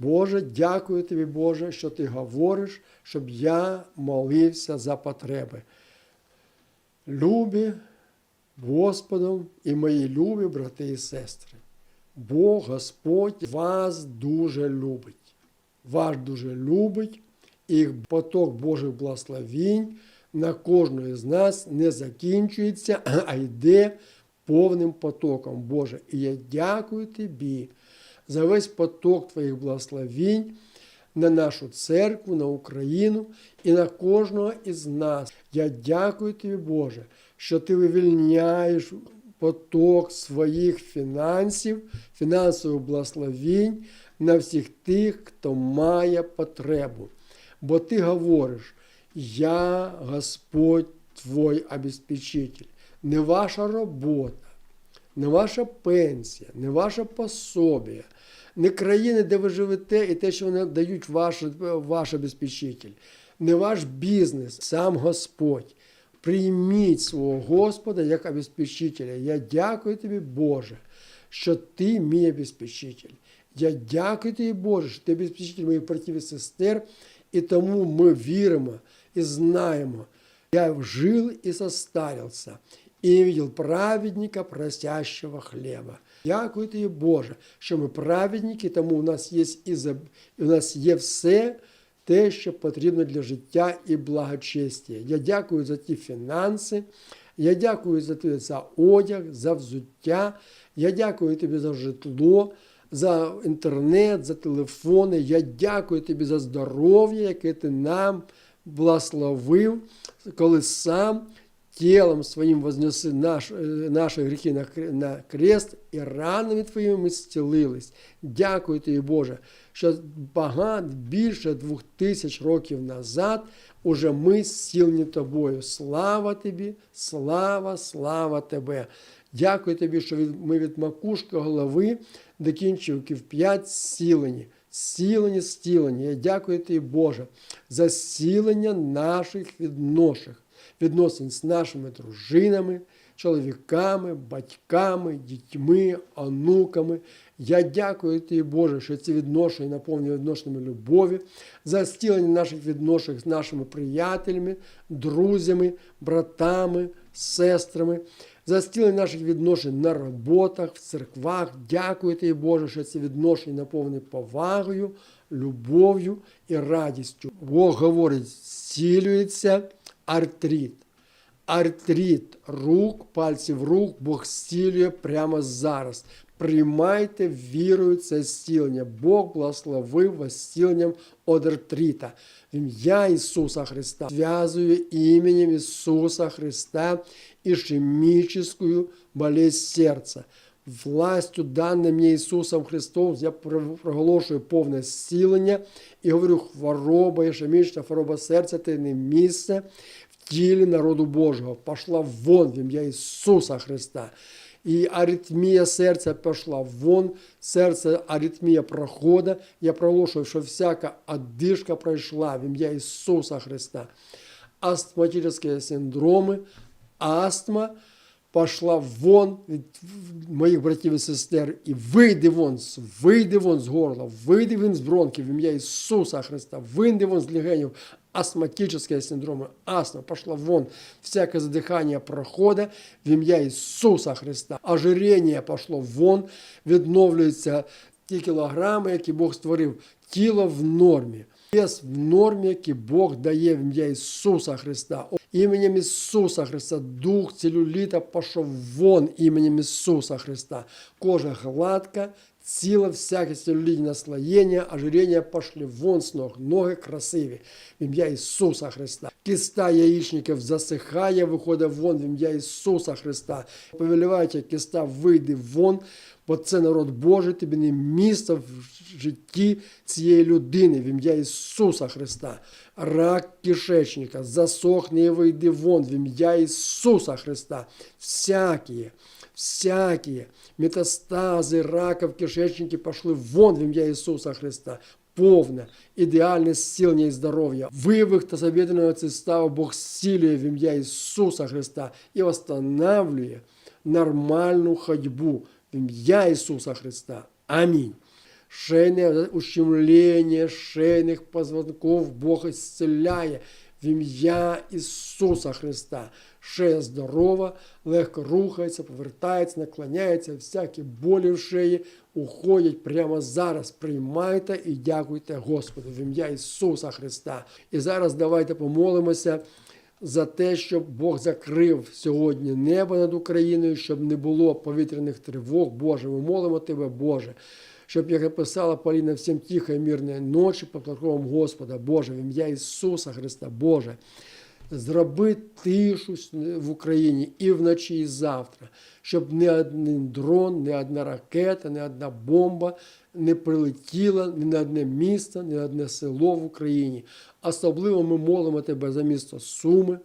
Боже, дякую тобі, Боже, що ти говориш, щоб я молився за потреби. Любі Господом і мої любі брати і сестри. Бог Господь вас дуже любить. Вас дуже любить, і поток Божих благословінь на кожного з нас не закінчується, а йде повним потоком. Боже. І я дякую Тобі за весь поток Твоїх благословінь на нашу церкву, на Україну і на кожного із нас. Я дякую Тобі, Боже, що Ти вивільняєш поток своїх фінансів, фінансових благословінь на всіх тих, хто має потребу. Бо ти говориш, я Господь твой обеспечитель. Не ваша робота, не ваша пенсія, не ваше пособие, не країни, де ви живете, і те, що вони дають ваш, ваш обеспечитель, не ваш бізнес, сам Господь. Прийміть свого Господа як обеспечителя. Я дякую тобі, Боже, що ти мій обеспечитель. Я дякую тобі, Боже, що ти обеспечитель моїх братів і сестер, і тому ми віримо і знаємо. Я жил и состарился, и видел праведника, просящего хлеба. Дякую тобі, Боже, що ми праведники, тому у нас є і за... у нас є все те, що потрібно для життя і благочестя. Я дякую за ті фінанси, я дякую за тобі за одяг, за взуття, я дякую тобі за житло, за інтернет, за телефони. Я дякую тобі за здоров'я, яке ти нам благословив, коли сам тілом своїм вознеси наш, е, наші гріхи на, на крест, і ранами твоїми ми зцілились. Дякую тобі, Боже, що багато більше двох тисяч років назад уже ми зцілені тобою. Слава тобі, слава, слава тебе. Дякую тобі, що ми від макушки голови до кінчиків п'ять зцілені. Зцілені, зцілені. Я дякую тобі, Боже, за зцілення наших відношень, відносин з нашими дружинами, чоловіками, батьками, дітьми, онуками. Я дякую тобі, Боже, що ці відношення наповнені відношеннями любові, за зцілення наших відношень з нашими приятелями, друзями, братами, сестрами за зцілення наших відношень на роботах, в церквах. Дякую тобі, Боже, що ці відношення наповнені повагою, любов'ю і радістю. Бог говорить, зцілюється артрит. Артрит рук, пальців рук Бог зцілює прямо зараз. Приймайте вірою це зцілення. Бог благословив вас зціленням від артрита. В ім'я Ісуса Христа. Зв'язую іменем Ісуса Христа ішемічну болезнь серця. Властю, даним мені Ісусом Христом, я проголошую повне зцілення і говорю, хвороба, ішемічна хвороба серця, це не місце тілі народу Божого. Пошла вон в ім'я Ісуса Христа. І аритмія серця пішла вон, серце аритмія проходить. Я проголошую, що всяка одишка пройшла в ім'я Ісуса Христа. Астматические синдроми, астма пошла вон від моїх братів і сестер і вийди вон, вийди вон з горла, вийди вон з бронхів в ім'я Ісуса Христа, вийди вон з легенів, астматические синдроми, астма пошла вон, всяке задихання проходить в ім'я Ісуса Христа, ожирення пошло вон, відновлюються ті кілограми, які Бог створив, тіло в нормі. Вес в нормі, який Бог дає в ім'я Ісуса Христа. Іменем Ісуса Христа, дух целюліта пішов вон іменем Ісуса Христа. Кожа гладка, ціла, всяке целюлітні наслоєння, ожирення пошли вон з ног, ноги красиві в ім'я Ісуса Христа. Киста яєчників засихає, виходить вон в ім'я Ісуса Христа. Повелівайте, киста вийди вон, бо це народ Божий, тобі не місце в житті цієї людини в ім'я Ісуса Христа. Рак кишечника, засохне і вийди вон в ім'я Ісуса Христа. Всякі, всякі метастази рака в кишечнике пошли вон в ім'я Ісуса Христа. Повне, ідеальне зцілення і здоров'я. Вивих та завіденого циста Бог зцілює в ім'я Ісуса Христа і восстанавливає нормальну ходьбу в ім'я Ісуса Христа. Амінь. шейне ущемлення шейних позвонків Бог ісцеляє В ім'я Ісуса Христа. Шея здорова, легко рухається, повертається, наклоняється, всякі болі в шиї уходять прямо зараз. Приймайте і дякуйте Господу в ім'я Ісуса Христа. І зараз давайте помолимося за те, щоб Бог закрив сьогодні небо над Україною, щоб не було повітряних тривог. Боже, ми молимо Тебе, Боже. Щоб, як написала Поліна, всім тихої мирної ночі під покровом Господа, Боже, в ім'я Ісуса Христа, Боже, зроби тишу в Україні і вночі, і завтра, щоб ні один дрон, ні одна ракета, ні одна бомба не прилетіла ні на одне місто, ні на одне село в Україні. Особливо ми молимо Тебе за місто Суми.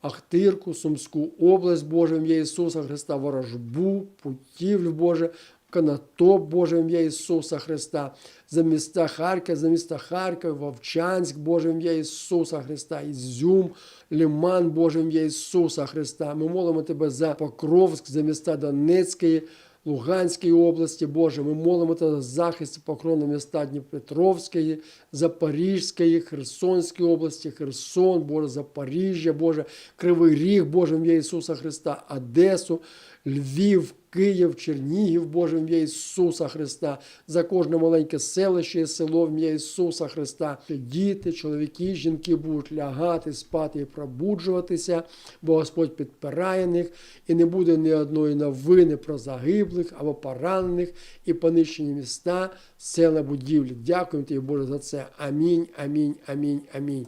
Ахтирку, Сумську область, Боже, ім'я Ісуса Христа, Ворожбу, Путівлю, Боже, Конотоп, Боже, ім'я Ісуса Христа, за міста Харків, за міста Харків, Вовчанськ, Боже, ім'я Ісуса Христа, Ізюм, Лиман, Боже, ім'я Ісуса Христа. Ми молимо Тебе за Покровськ, за міста Донецької, Луганської області, Боже, ми молимо Тебе за захист покрону міста Дніпропетровської, Запорізької, Херсонської області, Херсон, Боже, Запоріжжя, Боже, Кривий Ріг, Боже, ім'я Ісуса Христа, Одесу, Львів, Київ, Чернігів, Боже, ім'я Ісуса Христа, за кожне маленьке селище і село ім'я Ісуса Христа. Діти, чоловіки, жінки будуть лягати, спати і пробуджуватися, бо Господь підпирає них, і не буде ні одної новини про загиблих або поранених і понищені міста, села, будівлі. Дякуємо Тобі, Боже, за це. Амінь, амінь, амінь, амінь.